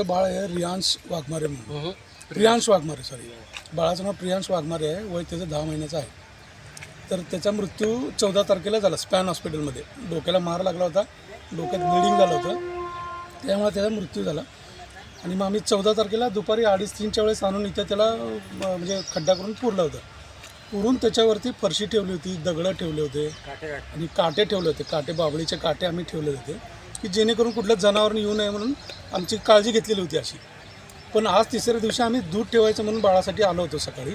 आमचं बाळ आहे रियांश वाघमारे म्हणून. प्रियांश वाघमारे सॉरी बाळाचं नाव प्रियांश वाघमारे आहे. वय त्याचं दहा महिन्याचं आहे. तर त्याचा मृत्यू चौदा तारखेला झाला स्पॅन हॉस्पिटलमध्ये. डोक्याला मार लागला होता डोक्यात ब्लिडिंग झालं होतं. त्यामुळे त्याचा मृत्यू झाला. आणि मग आम्ही चौदा तारखेला दुपारी अडीच तीनच्या वेळेस आणून इथं त्याला अं, म्हणजे खड्डा करून पुरलं होतं. पुरून त्याच्यावरती फरशी ठेवली होती दगडं ठेवले होते. आणि काटे ठेवले होते. काटे बाबळीचे काटे आम्ही ठेवले होते. की जेणेकरून कुठल्या जनावरं येऊ नये म्हणून आमची काळजी घेतलेली होती अशी. पण आज तिसऱ्या दिवशी आम्ही दूध ठेवायचं म्हणून बाळासाठी आलो होतो सकाळी.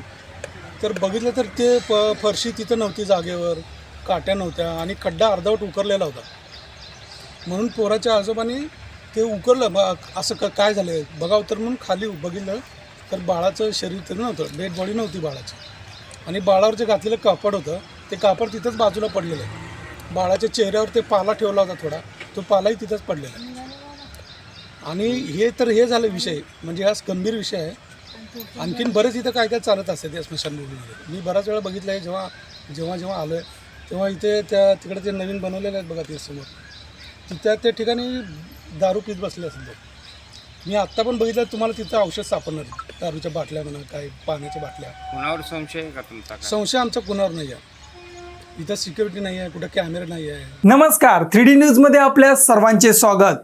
तर बघितलं तर ते प फरशी तिथं नव्हती जागेवर काट्या नव्हत्या आणि खड्डा अर्धवट उकरलेला होता. म्हणून पोराच्या आजोबाने ते उकरलं. मग असं क काय झालं बघावं तर म्हणून खाली बघितलं. तर बाळाचं शरीर तर नव्हतं डेड बॉडी नव्हती बाळाची. आणि बाळावर जे घातलेलं कापड होतं ते कापड तिथंच बाजूला पडलेलं आहे. बाळाच्या चेहऱ्यावर ते पाला ठेवला होता थोडा तो पालाही तिथंच पडलेला आहे. आणि हे तर हे झालं विषय म्हणजे हा गंभीर विषय आहे. आणखीन बरेच इथं काय काय चालत असते त्या स्मशानभूमीमध्ये मी बराच वेळा बघितलं आहे जेव्हा जेव्हा जेव्हा आलो आहे तेव्हा इथे त्या तिकडे ते नवीन बनवलेले आहेत बघा ते समोर तिथं त्या ठिकाणी दारू पीत बसले असेल मी आत्ता पण बघितलं तुम्हाला तिथं औषध सापडणार. आहे. दारूच्या बाटल्या म्हणा काय पाण्याच्या बाटल्या. कुणावर संशय का तुमचा? संशय आमच्या कुणावर नाही आहे. इथं सिक्युरिटी नाही आहे कुठं कॅमेरा नाही आहे. नमस्कार थ्री डी न्यूजमध्ये आपल्या सर्वांचे स्वागत.